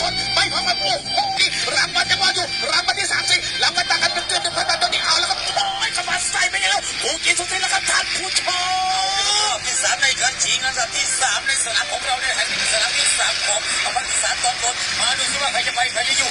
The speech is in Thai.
ชนไปพร้อมกันโอ้โหนี่รางวัลจะมาอยู่รางวัลที่สามสิบรางวัลต่างกันเป็นเกือบหนึ่งพันบาทตอนนี้เอาแล้วครับโอ้ยเข้ามาใส่ไปยังไงผู้กินสุดที่แล้วครับท่านผู้ชมที่สามในการชิงนะครับที่สามในสนามของเราเนี่ยแห่งสนามที่สามของอภัยสารตอนบนมาดูซิว่าใครจะไปใครจะอยู่